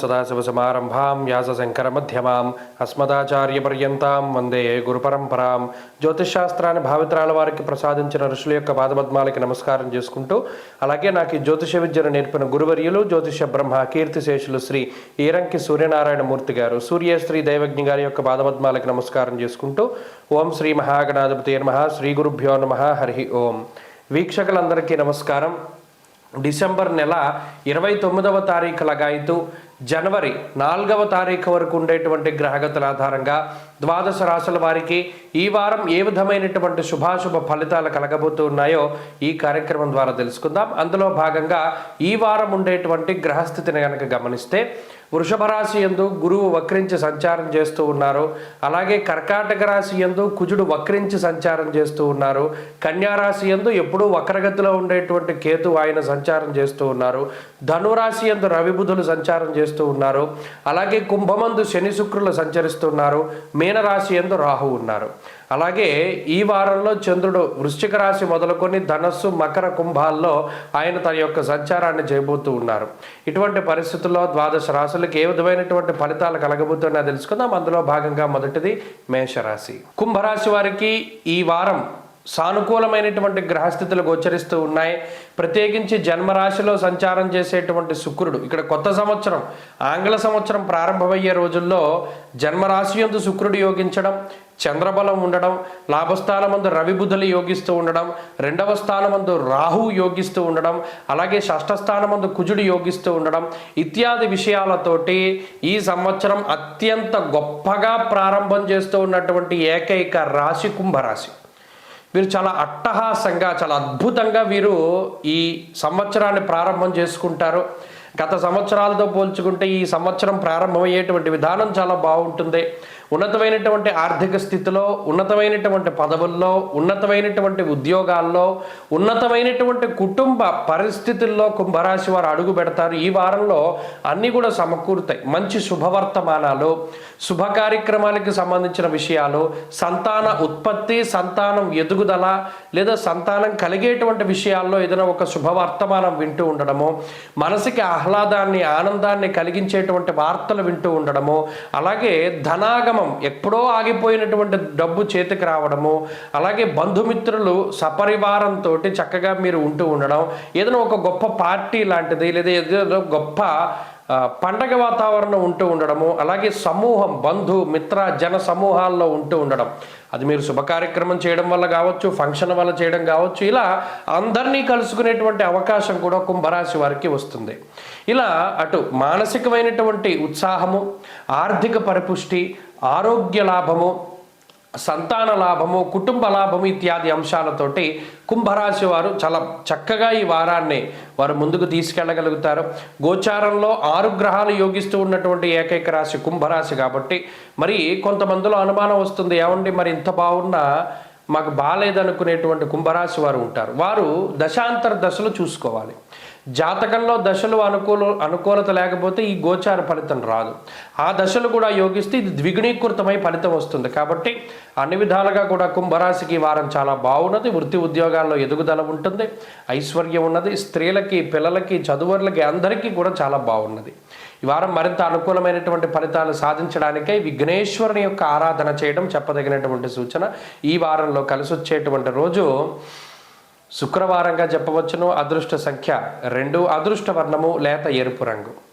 సదాశివసమారంభాం వ్యాసశంకరమధ్యమాం అస్మదాచార్యపర్యంతం వందే గురుపరంపరాం జ్యోతిషాస్త్రాన్ని భావితరాల వారికి ప్రసాదించిన ఋషుల యొక్క పాదపద్మాలకి నమస్కారం చేసుకుంటూ అలాగే నాకు ఈ జ్యోతిష విద్యను నేర్పిన గురువర్యులు జ్యోతిష బ్రహ్మ కీర్తిశేషులు శ్రీ ఈరంకి సూర్యనారాయణ మూర్తి గారు సూర్యశ్రీ దైవజ్ఞ గారి యొక్క పాదపద్మాలకి నమస్కారం చేసుకుంటూ ఓం శ్రీ మహాగణాధిపతి నమ శ్రీ గురుభ్యో నమ హరి ఓం. వీక్షకులందరికీ నమస్కారం. డిసెంబర్ నెల ఇరవై తొమ్మిదవ తారీఖు లగాయితూ జనవరి నాలుగవ తారీఖు వరకు ఉండేటువంటి గ్రహగతుల ఆధారంగా ద్వాదశ రాశుల వారికి ఈ వారం ఏ విధమైనటువంటి శుభాశుభ ఫలితాలు కలగబోతూ ఉన్నాయో ఈ కార్యక్రమం ద్వారా తెలుసుకుందాం. అందులో భాగంగా ఈ వారం ఉండేటువంటి గ్రహస్థితిని కనుక గమనిస్తే వృషభ రాశి ఎందు గురువు వక్రించి సంచారం చేస్తూ ఉన్నారు. అలాగే కర్కాటక రాశి ఎందు కుజుడు వక్రించి సంచారం చేస్తూ ఉన్నారు. కన్యారాశి ఎందు ఎప్పుడూ వక్రగతిలో ఉండేటువంటి కేతు ఆయన సంచారం చేస్తూ ఉన్నారు. ధనురాశి ఎందు రవిబుధులు సంచారం చేస్తూ ఉన్నారు. అలాగే కుంభమందు శని శుక్రులు సంచరిస్తున్నారు మీనరాశి ఎందు రాహు ఉన్నారు. అలాగే ఈ వారంలో చంద్రుడు వృశ్చిక రాశి మొదలుకొని ధనస్సు మకర కుంభాల్లో ఆయన తన యొక్క సంచారాన్ని చేయబోతూ ఉన్నారు. ఇటువంటి పరిస్థితుల్లో ద్వాదశ రాశి రాశులకు ఏ విధమైనటువంటి ఫలితాలు కలగబోతున్నా తెలుసుకుందాం. అందులో భాగంగా మొదటిది మేషరాశి. కుంభరాశి వారికి ఈ వారం సానుకూలమైనటువంటి గ్రహస్థితులు గోచరిస్తూ ఉన్నాయి. ప్రత్యేకించి జన్మరాశిలో సంచారం చేసేటువంటి శుక్రుడు. ఇక్కడ కొత్త సంవత్సరం ఆంగ్ల సంవత్సరం ప్రారంభమయ్యే రోజుల్లో జన్మరాశి యందు శుక్రుడు యోగించడం చంద్రబలం ఉండడం లాభస్థానమందు రవిబుధులు యోగిస్తూ ఉండడం రెండవ స్థానమందు రాహు యోగిస్తూ ఉండడం అలాగే షష్ఠస్థానమందు కుజుడు యోగిస్తూ ఉండడం ఇత్యాది విషయాలతోటి ఈ సంవత్సరం అత్యంత గొప్పగా ప్రారంభం చేస్తూ ఉన్నటువంటి ఏకైక రాశి కుంభరాశి. వీరు చాలా అట్టహాసంగా చాలా అద్భుతంగా వీరు ఈ సంవత్సరాన్ని ప్రారంభం చేసుకుంటారు. గత సంవత్సరాలతో పోల్చుకుంటే ఈ సంవత్సరం ప్రారంభమయ్యేటువంటి విధానం చాలా బాగుంటుంది. ఉన్నతమైనటువంటి ఆర్థిక స్థితిలో ఉన్నతమైనటువంటి పదవుల్లో ఉన్నతమైనటువంటి ఉద్యోగాల్లో ఉన్నతమైనటువంటి కుటుంబ పరిస్థితుల్లో కుంభరాశి వారు అడుగు పెడతారు. ఈ వారంలో అన్నీ కూడా సమకూరుతాయి. మంచి శుభవర్తమానాలు శుభ కార్యక్రమాలకి సంబంధించిన విషయాలు సంతాన ఉత్పత్తి సంతానం ఎదుగుదల లేదా సంతానం కలిగేటువంటి విషయాల్లో ఏదైనా ఒక శుభవర్తమానం వింటూ ఉండడము మనసుకి ఆహ్లాదాన్ని ఆనందాన్ని కలిగించేటువంటి వార్తలు వింటూ ఉండడము అలాగే ధనాగమ ఎప్పుడో ఆగిపోయినటువంటి డబ్బు చేతికి రావడము అలాగే బంధుమిత్రులు సపరివారంతో చక్కగా మీరు ఉంటూ ఉండడం ఏదైనా ఒక గొప్ప పార్టీ లాంటిది లేదా ఏదో గొప్ప పండగ వాతావరణం ఉంటూ ఉండడము అలాగే సమూహం బంధు మిత్ర జన సమూహాల్లో ఉంటూ ఉండడం. అది మీరు శుభ కార్యక్రమం చేయడం వల్ల కావచ్చు ఫంక్షన్ వల్ల చేయడం కావచ్చు ఇలా అందరినీ కలుసుకునేటువంటి అవకాశం కూడా కుంభరాశి వారికి వస్తుంది. ఇలా అటు మానసికమైనటువంటి ఉత్సాహము ఆర్థిక పరిపుష్టి ఆరోగ్య లాభము సంతాన లాభము కుటుంబ లాభము ఇత్యాది అంశాలతోటి కుంభరాశి వారు చాలా చక్కగా ఈ వారాన్ని వారు ముందుకు తీసుకెళ్ళగలుగుతారు. గోచారంలో ఆరు గ్రహాలు యోగిస్తూ ఉన్నటువంటి ఏకైక రాశి కుంభరాశి కాబట్టి మరి కొంతమందిలో అనుమానం వస్తుంది. ఏమండి మరి ఇంత బాగున్నా మాకు బాగాలేదనుకునేటువంటి కుంభరాశి వారు ఉంటారు. వారు దశాంతర దశలు చూసుకోవాలి. జాతకంలో దశలు అనుకూల అనుకూలత లేకపోతే ఈ గోచార ఫలితం రాదు. ఆ దశలు కూడా యోగిస్తే ఇది ద్విగుణీకృతమై ఫలితం వస్తుంది. కాబట్టి అన్ని విధాలుగా కూడా కుంభరాశికి ఈ వారం చాలా బాగున్నది. వృత్తి ఉద్యోగాల్లో ఎదుగుదల ఉంటుంది. ఐశ్వర్యం ఉన్నది. స్త్రీలకి పిల్లలకి చదువులకి అందరికీ కూడా చాలా బాగున్నది. ఈ వారం మరింత అనుకూలమైనటువంటి ఫలితాలు సాధించడానికై విఘ్నేశ్వరుని యొక్క ఆరాధన చేయడం చెప్పదగినటువంటి సూచన. ఈ వారంలో కలిసి వచ్చేటువంటి రోజు శుక్రవారంగా చెప్పవచ్చును అదృష్ట సంఖ్య రెండు అదృష్ట వర్ణము లేత ఎరుపు రంగు.